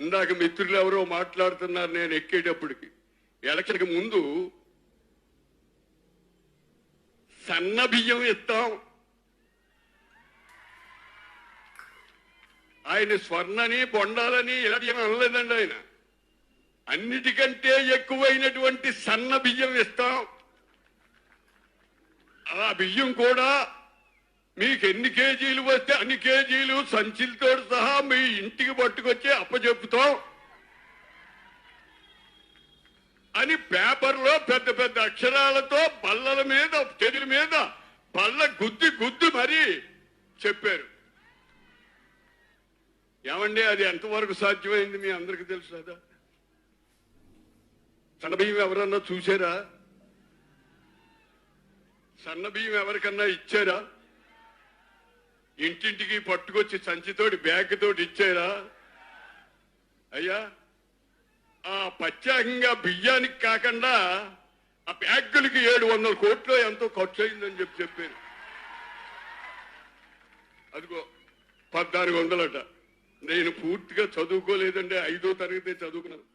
ఇందాక మిత్రులు ఎవరో మాట్లాడుతున్నారు నేను ఎక్కేటప్పటికి. ఎలక్షన్కి ముందు సన్న బియ్యం ఇస్తాం. ఆయన స్వర్ణని బొండాలని ఇలాంటి అనలేదండి ఆయన. అన్నిటికంటే ఎక్కువైనటువంటి సన్న బియ్యం ఇస్తాం. ఆ బియ్యం కూడా మీకు ఎన్ని కేజీలు వస్తే అన్ని కేజీలు సంచులతో సహా మీ ఇంటికి పట్టుకొచ్చి అప్పచెప్పుతాం అని పేపర్లో పెద్ద పెద్ద అక్షరాలతో బల్లల మీద చెదుల మీద బల్ల గుద్ది గుద్ది మరీ చెప్పారు. ఏమండి అది ఎంతవరకు సాధ్యమైంది మీ అందరికి తెలుసు కదా? సన్నబియ్యం ఎవరన్నా చూసారా? సన్నబియ్యం ఎవరికన్నా ఇచ్చారా? ఇంటింటికి పట్టుకొచ్చి సంచితోటి బ్యాగ్ తోటి ఇచ్చారా? అయ్యా ఆ ప్రత్యేకంగా బియ్యానికి కాకుండా ఆ బ్యాగులకి ఏడు వందల కోట్లు ఎంతో ఖర్చు అయిందని చెప్పి చెప్పారు. అదిగో పద్నాలుగు వందలట. నేను పూర్తిగా చదువుకోలేదండి ఐదో తరగతి చదువుకున్నాను.